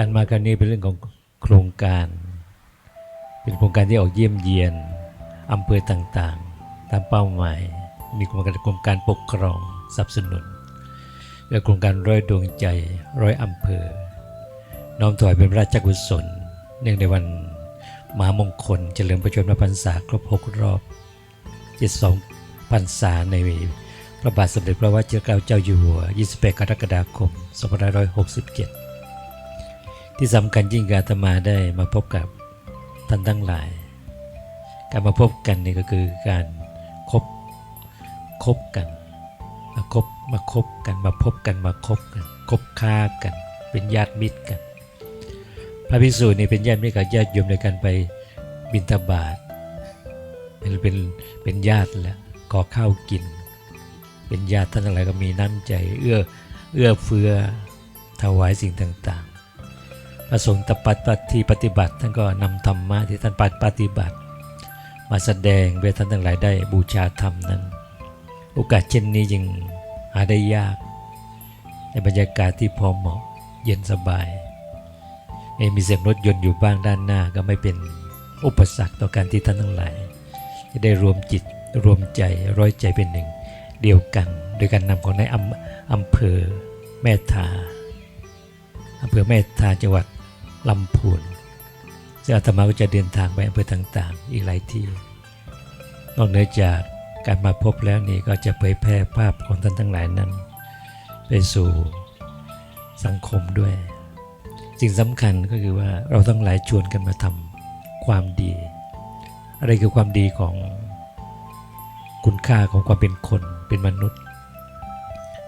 การมาครั้งนี้เป็นเรื่องของโครงการ เป็นโครงการที่ออกเยี่ยมเยียนอำเภอต่างๆ ตามเป้าหมาย มีโครงการโครงการปกครองสนับสนุน และโครงการร้อยดวงใจร้อยอำเภอ น้อมถวายเป็นระราชกุศล เนื่องในวันมหามงคลเฉลิมพระชนมพรรษาครบ 6 รอบ 72พรรษาในพระบาทสมเด็จพระวชิรเกล้าเจ้าอยู่หัว 28 กรกฎาคม 2567 ที่สำคัญยิ่งการอาตมาได้มาพบกับท่านทั้งหลาย การมาพบกันนี่ก็คือการคบคบกัน มาคบมาคบกันมาพบกันมาคบกันคบค้ากัน เป็นญาติมิตรกัน พระภิกษุนี่เป็นญาติมิตรกับญาติโยมในการไปบิณฑบาตเป็นเป็นเป็นญาติแล้วขอข้าวกิน เป็นญาติท่านทั้งหลายก็มีน้ำใจ เอื้อเอื้อเฟื้อถวายสิ่งต่าง ๆพระสงฆ์ตปัตปฏิปฏิบัติ ท่านก็นำธรรมะที่ท่านปฏิบัติ มาแสดงเพื่อท่านทั้งหลายได้บูชาธรรมนั้น โอกาสเช่นนี้ยังหาได้ยาก ในบรรยากาศที่พอเหมาะเย็นสบายไม่มีเสียงรถยนต์อยู่บ้างด้านหน้าก็ไม่เป็นอุปสรรคต่อการที่ท่านทั้งหลายจะได้รวมจิตรวมใจร้อยใจเป็นหนึ่ง เดียวกัน โดยการนำของในอำอำเภอแม่ทาอำเภอแม่ทาจังหวัด ลำพูนซึ่งอาตมาก็จะเดินทางไปอำเภอต่างๆ อีกหลายที่ นอกเหนือจากการมาพบแล้วนี่ก็จะเผยแพร่ภาพของท่านทั้งหลายนั้น ไปสู่สังคมด้วย สิ่งสำคัญก็คือว่าเราต้องหลายชวนกันมาทำความดี อะไรคือความดีของคุณค่าของความเป็นคนเป็นมนุษย์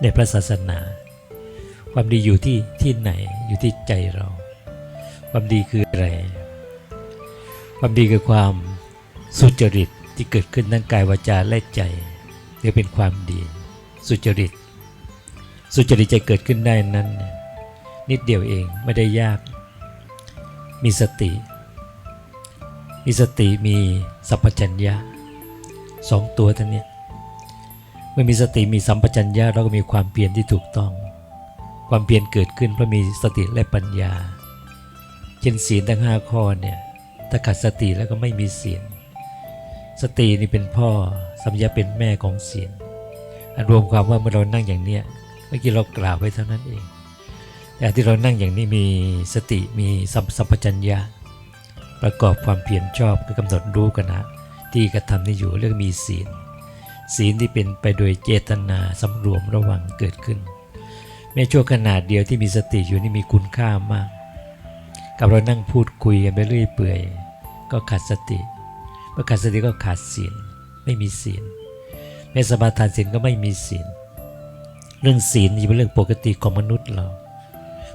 ในพระศาสนา ความดีอยู่ที่ที่ไหนอยู่ที่ใจเรา ความดีคืออะไร ความดีคือความสุจริตที่เกิดขึ้นทั้งกายวาจาและใจเรียกเป็นความดี สุจริต สุจริตจะเกิดขึ้นได้นั้น นิดเดียวเองไม่ได้ยาก มีสติ มีสติมีสัพพัญญะสองตัวทั้งเนี้ยเมื่อมีสติมีสัมปชัญญะเราก็มีความเพียรที่ถูกต้อง ความเพียรเกิดขึ้นเพราะมีสติและปัญญา เช่นศีลทั้งห้าข้อเนี่ยถ้าขาดสติแล้วก็ไม่มีศีลสตินี่เป็นพ่อสัมยาเป็นแม่ของศีลอันรวมความว่าเมื่อเรานั่งอย่างเนี้ยเมื่อกี้เรากล่าวไว้เท่านั้นเอง แต่ที่เรานั่งอย่างนี้มีสติมีสัมสัมปชัญญะประกอบความเพียรชอบคือกำหนดรู้กันนะที่กระทำที่อยู่เรียกมีศีล ศีลที่เป็นไปโดยเจตนาสำรวมระวังเกิดขึ้นแม้ชั่วขนาดเดียวที่มีสติอยู่นี่มีคุณค่ามาก กับเรานั่งพูดคุยกันไปเรื่อยเปื่อย ก็ขาดสติ เมื่อขาดสติก็ขาดศีลไม่มีศีลแม้สมาทานศีลก็ไม่มีศีล เรื่องศีลนี่เป็นเรื่องปกติของมนุษย์เรา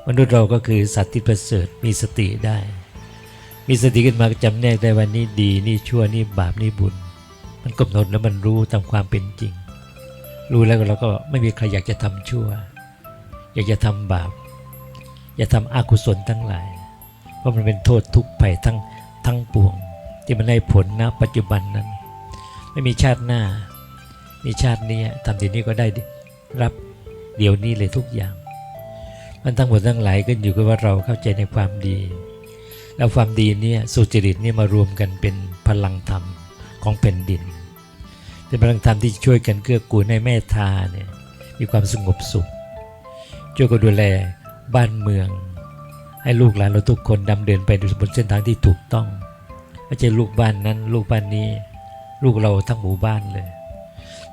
มนุษย์เราก็คือสัตว์ที่ประเสริฐมีสติได้ มีสติขึ้นมาก็จำแนกได้ว่านี่ดีนี่ชั่วนี่บาปนี่บุญ มันกำหนดแล้วมันรู้ตามความเป็นจริง รู้แล้วเราก็ไม่มีใครอยากจะทำชั่ว อยากจะทำบาป อย่าทำอกุศลทั้งหลาย เพราะมันเป็นโทษทุกข์ภัยทั้งทั้งปวง ที่มันได้ผลนะปัจจุบันนั้น ไม่มีชาติหน้า มีชาตินี้ทำทีนี้ก็ได้รับเดี๋ยวนี้เลยทุกอย่าง มันทั้งหมดทั้งหลายก็อยู่กับว่าเราเข้าใจในความดี แล้วความดีเนี่ยสุจริตนี่มารวมกันเป็นพลังธรรมของแผ่นดิน เป็นพลังธรรมที่ช่วยกันเกื้อกูลให้แม่ทาเนี่ยมีความสงบสุขช่วยกันดูแลบ้านเมือง ให้ลูกหลานเราทุกคนดำเดินไปบนเส้นทางที่ถูกต้องไม่ใช่ลูกบ้านนั้น ลูกบ้านนี้ ลูกเราทั้งหมู่บ้านเลย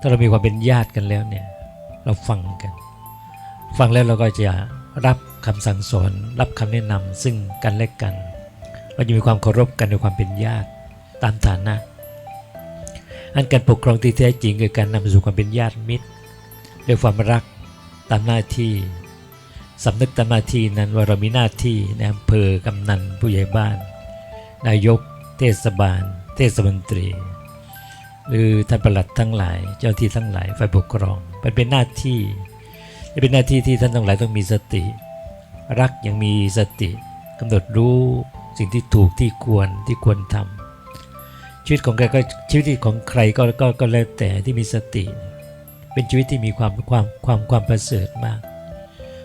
ถ้าเรามีความเป็นญาติกันแล้วเนี่ย เราฟังกัน ฟังแล้วเราก็จะรับคำสั่งสอน รับคำแนะนำซึ่งกันและกันเราจะมีความเคารพกันในความเป็นญาติตามฐานะ อันการปกครองที่แท้จริงคือการนำสู่ความเป็นญาติมิตรด้วยความรักตามหน้าที่ สำนึกตามหน้าที่นั้นว่าเรามีหน้าที่ในอำเภอกำนันผู้ใหญ่บ้าน นายก เทศบาล เทศมนตรี หรือท่านประหลัดทั้งหลาย เจ้าที่ทั้งหลายฝ่ายปกครองมันเป็นหน้าที่จะเป็นหน้าที่ที่ท่านทั้งหลายต้องมีสติ รักยังมีสติกำหนดรู้สิ่งที่ถูกที่ควรที่ควรทำชีวิตของใครก็ชีวิตของใครก็ก็ก็แล้วแต่ที่มีสติ เป็นชีวิตที่มีความความความความประเสริฐมาก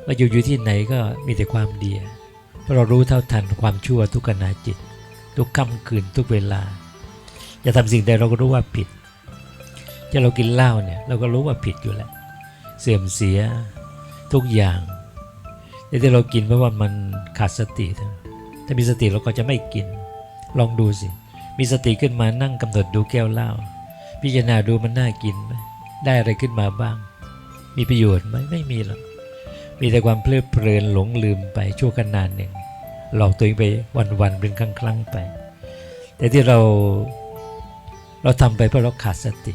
ว่าอยู่อยู่ที่ไหนก็มีแต่ความดีเพราะเรารู้เท่าทันความชั่วทุกขณะจิต ทุกค่ำคืนทุกเวลา จะทำสิ่งใดเราก็รู้ว่าผิด จะเรากินเหล้าเนี่ยเราก็รู้ว่าผิดอยู่แล้วเสื่อมเสียทุกอย่างแต่ที่เรากินเพราะว่ามันขาดสติ ถ้ามีสติเราก็จะไม่กิน ลองดูสิ มีสติขึ้นมานั่งกำหนดดูแก้วเหล้าพิจารณาดูมันน่ากินไหมได้อะไรขึ้นมาบ้าง มีประโยชน์ไหมไม่มีหรอก มีแต่ความเพลิดเพลินหลงลืมไปชั่วขนานหนึ่ง หลอกตัวเองไปวันๆเป็นครั้งๆไป แต่ที่เราเราทำไปเพราะเราขาดสติ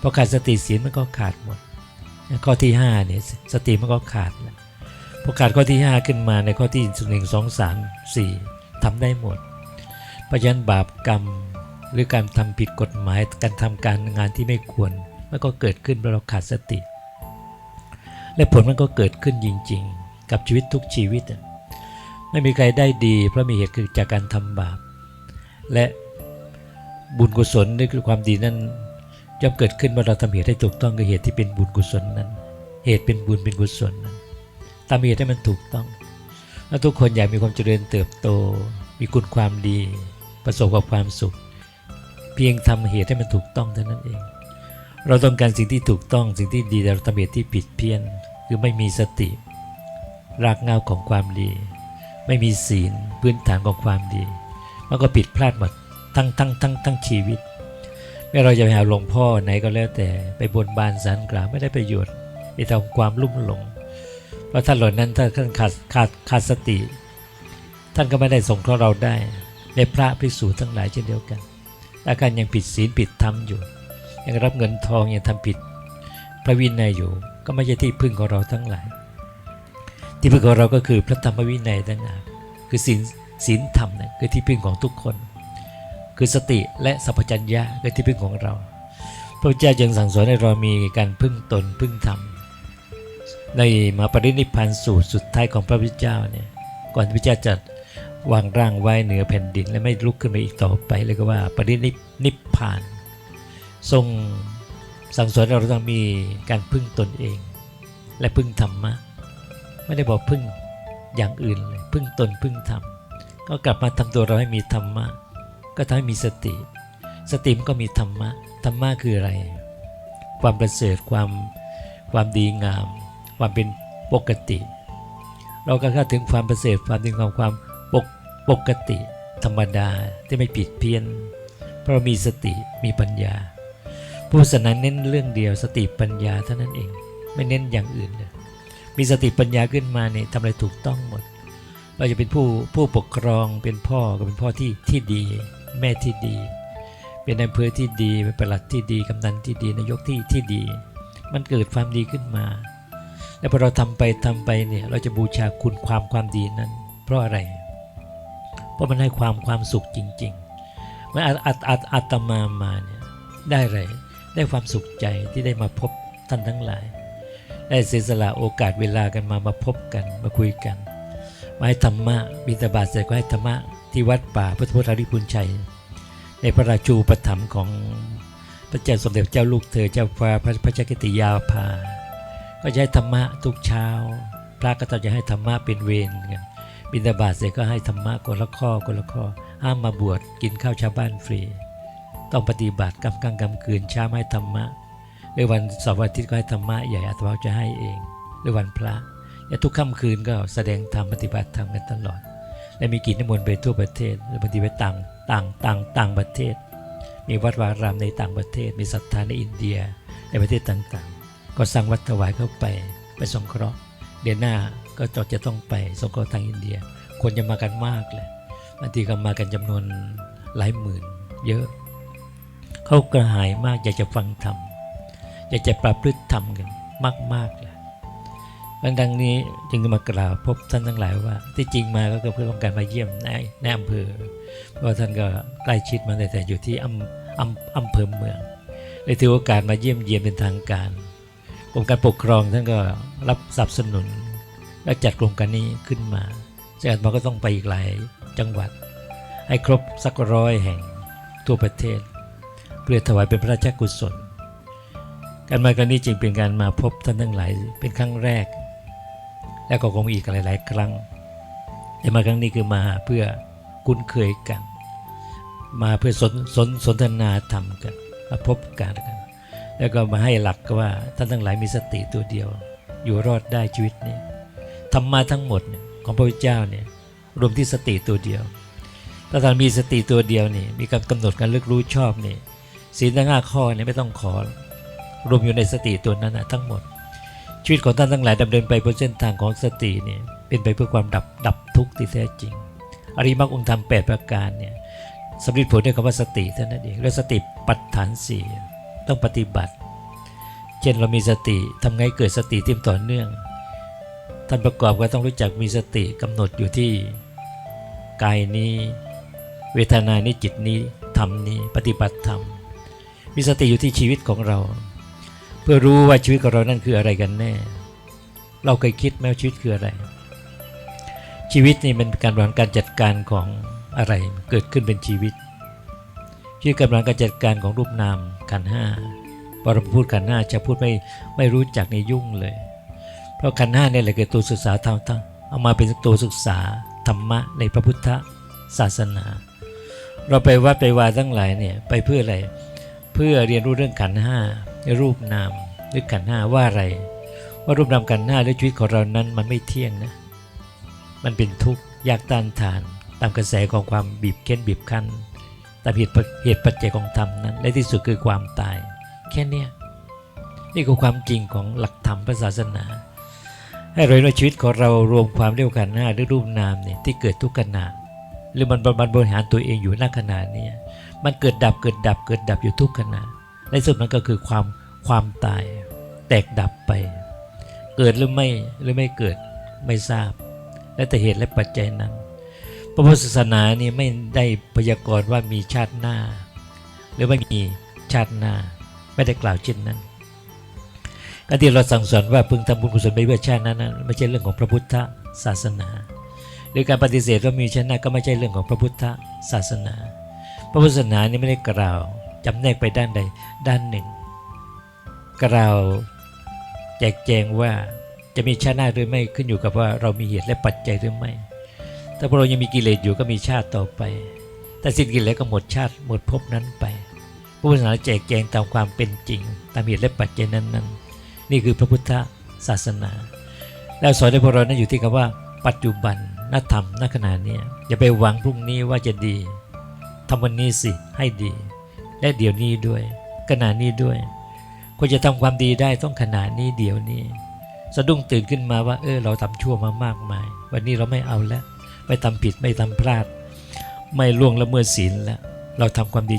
พอขาดสติศีลมันก็ขาดหมด ข้อที่5เนี่ยสติมันก็ขาดแล้วพอขาดข้อที่ 5 ขึ้นมาในข้อที่หนึ่งสองสามสี่ทำได้หมดเพราะฉะนั้นบาปกรรมหรือการทำผิดกฎหมายการทำการงานที่ไม่ควรมันก็เกิดขึ้นเพราะเราขาดสติ และผลมันก็เกิดขึ้นจริง ๆ กับชีวิตทุกชีวิต ไม่มีใครได้ดี เพราะมีเหตุคือจากการทำบาป และบุญกุศลนี่คือความดีนั้นย่อมเกิดขึ้นเมื่อเราทำเหตุให้ถูกต้องกับเหตุที่เป็นบุญกุศลนั้น เหตุเป็นบุญเป็นกุศลนั้นทำเหตุให้มันถูกต้อง แล้วทุกคนอยากมีความเจริญเติบโต มีคุณความดี ประสบกับความสุข เพียงทำเหตุให้มันถูกต้องเท่านั้นเอง เราต้องการสิ่งที่ถูกต้องสิ่งที่ดีแต่เราทำเหตุที่ผิดเพี้ยน คือไม่มีสติ รากเงาของความดี ไม่มีศีลพื้นฐานของความดี มันก็ผิดพลาดหมดทั้งทั้งทั้งทั้งชีวิตไม่เราจะไปหาหลวงพ่อไหนก็แล้วแต่ไปบนบานสารกล่าวไม่ได้ประโยชน์มีแต่ความลุ่มหลง เพราะท่านเหล่านั้นถ้าท่านขาดขาดขาดสติ ท่านก็ไม่ได้ส่งเคราะห์เราได้ ในพระภิกษุทั้งหลายเช่นเดียวกันอาการยังผิดศีลผิดธรรมอยู่ ยังรับเงินทองยังทำผิด พระวินัยอยู่ ก็ไม่ใช่ที่พึ่งของเราทั้งหลาย ที่พึ่งของเราก็คือพระธรรมวินัยต่างหากคือศีลศีลธรรมนะคือที่พึ่งของทุกคน คือสติและสัพพัญญะคือที่พึ่งของเรา พระเจ้าจึงสั่งสอนให้เรามีการพึ่งตนพึ่งธรรมในมาปรินิพพานสูตรสุดท้ายของพระพุทธเจ้าเนี่ยก่อนที่พระเจ้าจะวางร่างไว้เหนือแผ่นดิน และไม่ลุกขึ้นไปอีกต่อไปเลยก็ว่าปรินิพพานทรง สั่งสอนเราต้องมีการพึ่งตนเอง และพึ่งธรรมะ ไม่ได้บอกพึ่งอย่างอื่นเลยพึ่งตนพึ่งธรรม ก็กลับมาทำตัวเราให้มีธรรมะ ก็ทำให้มีสติ สติมันก็มีธรรมะ ธรรมะคืออะไร ความประเสริฐความความดีงาม ความเป็นปกติ เราก็เข้าถึงความประเสริฐความดีงามความปกปกติ ธรรมดาที่ไม่ผิดเพี้ยน เพราะมีสติมีปัญญา ผู้ศาสนาเน้นเรื่องเดียวสติปัญญาเท่านั้นเอง ไม่เน้นอย่างอื่นเลยมีสติปัญญาขึ้นมาเนี่ยทำอะไรถูกต้องหมด เราจะเป็นผู้ผู้ปกครองเป็นพ่อก็เป็นพ่อที่ที่ดี แม่ที่ดี เป็นอำเภอที่ดีเป็นประหลัดที่ดีกำนันที่ดีนายกที่ที่ดี มันเกิดความดีขึ้นมา แล้วพอเราทำไปทำไปเนี่ยเราจะบูชาคุณความความดีนั้น เพราะอะไร เพราะมันให้ความความสุขจริงๆเมื่ออาอาอาอาตมามาเนี่ยได้อะไร ได้ความสุขใจที่ได้มาพบท่านทั้งหลาย ได้เสียสละโอกาสเวลากันมามาพบกันมาคุยกันมาให้ธรรมะบิณฑบาตเสร็จก็ให้ธรรมะที่วัดป่าพุทธพุทธาริพุนชัย ในพระราชูปถัมภ์ของพระเจ้าสมเด็จเจ้าลูกเธอเจ้าฟ้าพระพระเจ้ากิติยาภา ก็จะให้ธรรมะทุกเช้า พระก็จะให้ธรรมะเป็นเวรกันบิณฑบาตเสร็จก็ให้ธรรมะคนละข้อคนละข้อห้ามมาบวชกินข้าวชาวบ้านฟรี ต้องปฏิบัติกำกลางกำคืนเช้าให้ธรรมะ หรือวันเสาร์อาทิตย์ก็ให้ธรรมะใหญ่อัตมาจะให้เอง หรือวันพระและทุกค่ำคืนก็แสดงธรรมปฏิบัติธรรมกันตลอด และมีกิจนิมนต์ไปทั่วประเทศหรือบางทีไปต่างต่างต่างต่างประเทศ มีวัดวารามในต่างประเทศ มีศรัทธาในอินเดียในประเทศต่างๆ ก็สร้างวัดถวายเข้าไปไปสงเคราะห์เดือนหน้าก็จอจะต้องไปสงเคราะห์ทางอินเดีย คนจะมากันมากเลยบางทีก็มากันจำนวนหลายหมื่น เยอะ เขากระหายมากอยากจะฟังธรรมอยากจะประพฤติธรรมกันมากๆเลยดังนี้จึงมากล่าวพบท่านทั้งหลายว่า ที่จริงมาก็เพื่อต้องการมาเยี่ยมในในอำเภอเพราะท่านก็ใกล้ชิดมาตั้งแต่อยู่ที่อำอำอำเภอเมืองเลยถือโอกาสมาเยี่ยมเยียนเป็นทางการกรมการปกครองท่านก็รับสนับสนุน และจัดโครงการนี้ขึ้นมาจากนั้นก็ต้องไปอีกหลายจังหวัด ให้ครบสักร้อยแห่งทั่วประเทศ เพื่อถวายเป็นพระราชกุศล การมาครั้งนี้จึงเป็นการมาพบท่านทั้งหลายเป็นครั้งแรก และก็คงอีกหลาย ๆ ครั้ง แต่มาครั้งนี้คือมาเพื่อคุ้นเคยกัน มาเพื่อสนสนสนทนาธรรมกันมาพบกันกัน แล้วก็มาให้หลักก็ว่าท่านทั้งหลายมีสติตัวเดียว อยู่รอดได้ชีวิตนี้ธรรมะทั้งหมดของพระพุทธเจ้าเนี่ยรวมที่สติตัวเดียวถ้าท่านมีสติตัวเดียวนี่มีการกำหนดการเลือกรู้ชอบนี่ ศีลทั้งห้าข้อเนี่ยไม่ต้องขอ รวมอยู่ในสติตัวนั้นนะทั้งหมด ชีวิตของท่านทั้งหลายดำเนินไปบนเส้นทางของสติเนี่ยเป็นไปเพื่อความดับดับทุกข์ที่แท้จริง อริมรรคองค์ธรรมแปดประการเนี่ยสำเร็จผลด้วยคำว่าสติเท่านั้นเองแล้วสติปัฏฐานสี่ต้องปฏิบัติ เช่นเรามีสติทำไงเกิดสติที่ต่อเนื่อง ท่านประกอบก็ต้องรู้จักมีสติกำหนดอยู่ที่กายนี้ เวทนานี้จิตนี้ธรรมนี้ปฏิบัติธรรม มีสติอยู่ที่ชีวิตของเรา เพื่อรู้ว่าชีวิตของเรานั่นคืออะไรกันแน่ เราเคยคิดไหมว่าชีวิตคืออะไร ชีวิตนี่เป็นการบริหารการจัดการของอะไรเกิดขึ้นเป็นชีวิตชีวิตการบริหารการจัดการของรูปนามขันห้าพอเราพูดขันห้าจะพูดไม่ไม่รู้จักในยุ่งเลย เพราะขันห้าเนี่ยแหละคือตัวศึกษาธรรมเอามาเป็นตัวศึกษาธรรมะในพระพุทธศาสนา เราไปวัดไปวาทั้งหลายเนี่ยไปเพื่ออะไร เพื่อเรียนรู้เรื่องขันห้ารูปนามหรือขันห้าว่าอะไร ว่ารูปนามขันห้าหรือชีวิตของเรานั้นมันไม่เที่ยงนะ มันเป็นทุกข์ยากต้านทาน ตามกระแสของความบีบเค้นบีบคั้นตามเหตุเหตุปัจจัยของธรรมนั้น และที่สุดคือความตาย แค่เนี้นี่คือความจริงของหลักธรรมพระศาสนา ให้เราในชีวิตของเรารวมความเรียกขันห้าหรือรูปนามเนี่ยที่เกิดทุกขณะหรือมันมันบริหารตัวเองอยู่ณขณะนี้ มันเกิดดับเกิดดับเกิดดับอยู่ทุกขณะในสุดมันก็คือความความตาย แตกดับไป เกิดหรือไม่หรือไม่เกิดไม่ทราบ และแต่เหตุและปัจจัยนั้น พระพุทธศาสนานี่ไม่ได้พยากรณ์ว่ามีชาติหน้า หรือไม่มีชาติหน้าไม่ได้กล่าวเช่นนั้นการที่เราสั่งสอนว่าพึงทำบุญกุศลไปเพื่อชาตินั้นนั้นไม่ใช่เรื่องของพระพุทธศาสนา หรือการปฏิเสธว่ามีชาติหน้าก็ไม่ใช่เรื่องของพระพุทธศาสนา พระพุทธศาสนานี่ไม่ได้กล่าวจำแนกไปด้านใดด้านหนึ่ง กล่าวแจกแจงว่าจะมีชาติหน้าหรือไม่ขึ้นอยู่กับว่าเรามีเหตุและปัจจัยหรือไม่ ถ้าพวกเรายังมีกิเลสอยู่ก็มีชาติต่อไป แต่สิ้นกิเลสก็หมดชาติหมดภพนั้นไปพระพุทธศาสนาแจกแจงตามความเป็นจริง ตามเหตุและปัจจัยนั้นๆ นี่คือพระพุทธศาสนา แล้วสอนให้พวกเรานั้นอยู่ที่คำว่า ปัจจุบันนธรรมณขณะนี้อย่าไปหวังพรุ่งนี้ว่าจะดี ทำวันนี้สิให้ดี และเดี๋ยวนี้ด้วยขณะนี้ด้วยควรจะทำความดีได้ต้องขณะนี้เดี๋ยวนี้สะดุ้งตื่นขึ้นมาว่า เออ เราทำชั่วมามากมาย วันนี้เราไม่เอาแล้ว ไม่ทำผิดไม่ทำพลาด ไม่ล่วงละเมิดศีลแล้ว เราทำความดี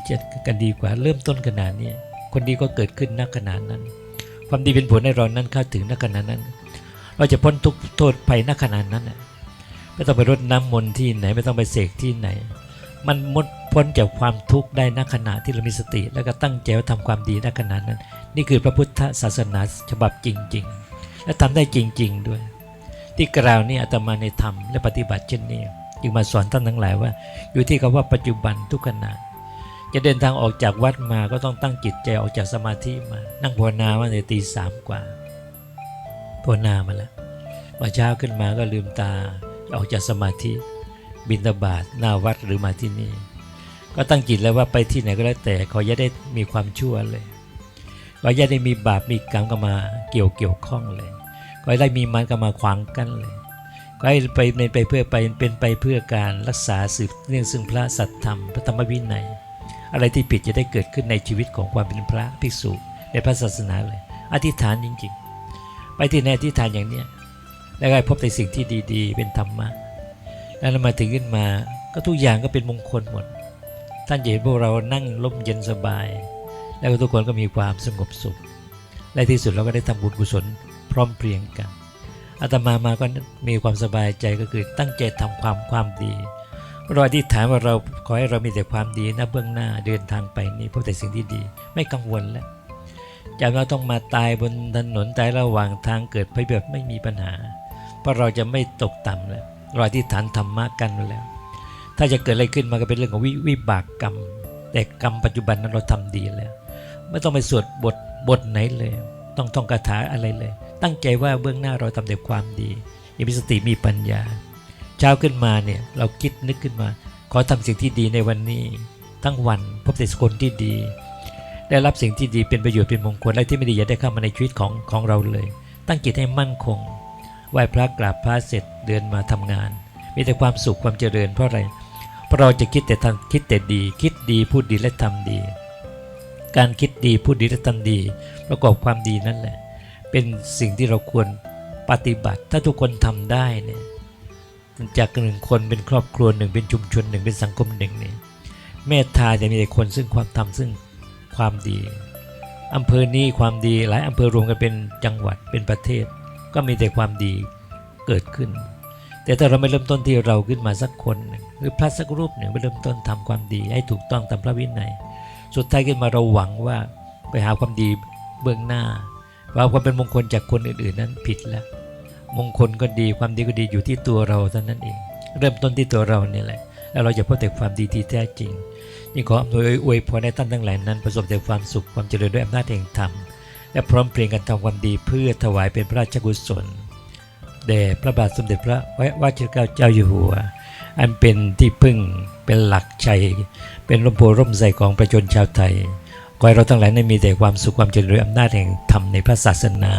กันดีกว่า เริ่มต้นขนาดนี้คนดีก็เกิดขึ้นนักขนาดนั้น ความดีเป็นผลให้เรานั้นเข้าถึงนักขนาดนั้น เราจะพ้นทุกโทษภัยนักขนาดนั้นน่ะไม่ต้องไปรดน้ำมนต์ที่ไหนไม่ต้องไปเสกที่ไหน มันหมด พ้นจากความทุกข์ได้นักขณะที่เรามีสติ แล้วก็ตั้งใจว่าทำความดีนักขณะนั้น นี่คือพระพุทธศาสนาฉบับจริง ๆ และทำได้จริง ๆ ด้วย ที่กล่าวนี่อาตมาในธรรมและปฏิบัติเช่นนี้จึงมาสอนท่านทั้งหลายว่า อยู่ที่คำว่าปัจจุบันทุกขณะจะเดินทางออกจากวัดมาก็ต้องตั้งจิตใจออกจากสมาธิมา นั่งภาวนามาในตีสามกว่าภาวนามาแล้วมาเช้าขึ้นมาก็ลืมตาออกจากสมาธิบินตบาทหน้าวัดหรือมาที่นี่ ก็ตั้งจิตแล้วว่าไปที่ไหนก็แล้วแต่ขออย่าได้มีความชั่วเลยขออย่าได้มีบาปมีกรรมกมาเกี่ยวเกี่ยวข้องเลยขอให้ได้มีมันกมาขวางกั้นเลยก็ให้ไปเป็นไปเพื่อไปเป็นไปเพื่อการรักษาสืบเนื่องซึ่งพระสัตธรรมพระธรรมวินัย อะไรที่ผิดจะได้เกิดขึ้นในชีวิตของความเป็นพระภิกษุในพระศาสนาเลย อธิษฐานจริงๆ ไปที่ไหนอธิษฐานอย่างเนี้ยแล้วก็พบแต่สิ่งที่ดีๆ เป็นธรรมะแล้วมาถึงขึ้นมาก็ทุกอย่างก็เป็นมงคลหมด ท่านเห็นพวกเรานั่งร่มเย็นสบาย แล้วทุกคนก็มีความสงบสุข และที่สุดเราก็ได้ทำบุญกุศลพร้อมเพรียงกันอาตมามาก็มีความสบายใจก็คือตั้งใจทำความความดีราอธิษฐานว่าเราขอให้เรามีแต่ความดีนะเบื้องหน้าเดินทางไปนี่พบแต่สิ่งที่ดี ไม่กังวลแล้วจะเราต้องมาตายบนถนนตายระหว่างทางเกิดภัยแบบไม่มีปัญหา เพราะเราจะไม่ตกต่ำแล้วราอธิษฐานธรรมะกันแล้ว ถ้าจะเกิดอะไรขึ้นมาก็เป็นเรื่องของววิบากกรรม แต่กรรมปัจจุบันนั้นเราทำดีแล้ว ไม่ต้องไปสวดบทบทไหนเลย ต้องท่องคาถาอะไรเลย ตั้งใจว่าเบื้องหน้าเราทำแต่ความดียมีสติมีปัญญาฉช้าขึ้นมาเนี่ยเราคิดนึกขึ้นมา ขอทำสิ่งที่ดีในวันนี้ ทั้งวันพบแต่คนที่ดี ได้รับสิ่งที่ดีเป็นประโยชน์เป็นมงคลและที่ไม่ดีอย่าได้เข้ามาในชีวิตของของเราเลย ตั้งจิตให้มั่นคงไหว้พระกราบพระเสร็จเดินมาทำงาน มีแต่ความสุขความเจริญเพราะอะไรเราะเราจะคิดแต่ทำคิดแต่ดี คิดดีพูดดีและทำดี การคิดดีพูดดีและทำดี ประกอบความดีนั่นแหละ เป็นสิ่งที่เราควรปฏิบัติ ถ้าทุกคนทำได้เนี่ยจากหนึ่งคนเป็นครอบครัวหนึ่งเป็นชุมชนหนึ่งเป็นสังคมหนึ่งเนี่ยเมตตาจะมีแต่คนซึ่งความทำซึ่งความดีอำเภอนี้ความดีหลายอำเภอรวมกันเป็นจังหวัดเป็นประเทศ ก็มีแต่ความดีเกิดขึ้น แต่ถ้าเราไม่เริ่มต้นที่เราขึ้นมาสักคนหนึ่ง รือพระสักรูปหนึ่งไม่เริ่มต้นทำความดี ให้ถูกต้องตามพระวินัย สุดท้ายขึ้นมาเราหวังว่าไปหาความดีเบื้องหน้า ว่าความเป็นมงคลจากคนอื่น ๆ นั้นผิดแล้ว มงคลก็ดีความดีก็ดีอยู่ที่ตัวเราเท่านั้นเอง เริ่มต้นที่ตัวเราเนี่ยแหละ แล้วเราจะพบแต่ความดีที่แท้จริงนี่งขออำนวยอวยพรให้ท่านทั้งหลายนั้น ประสบแต่ความสุขความเจริญด้วยอำนาจแห่งธรรมและพร้อมเพรียงกันทำความดีเพื่อถวายเป็นพระราชกุศล แด่พระบาทสมเด็จพระวชิรเกล้าเจ้าอยู่หัว อันเป็นที่พึ่งเป็นหลักใจเป็นร่มโพร่มใสของประชาชนชาวไทยขอให้เราทั้งหลายนั้นมีแต่ความสุขความเจริญอำนาจแห่งธรรมในพระศาสนา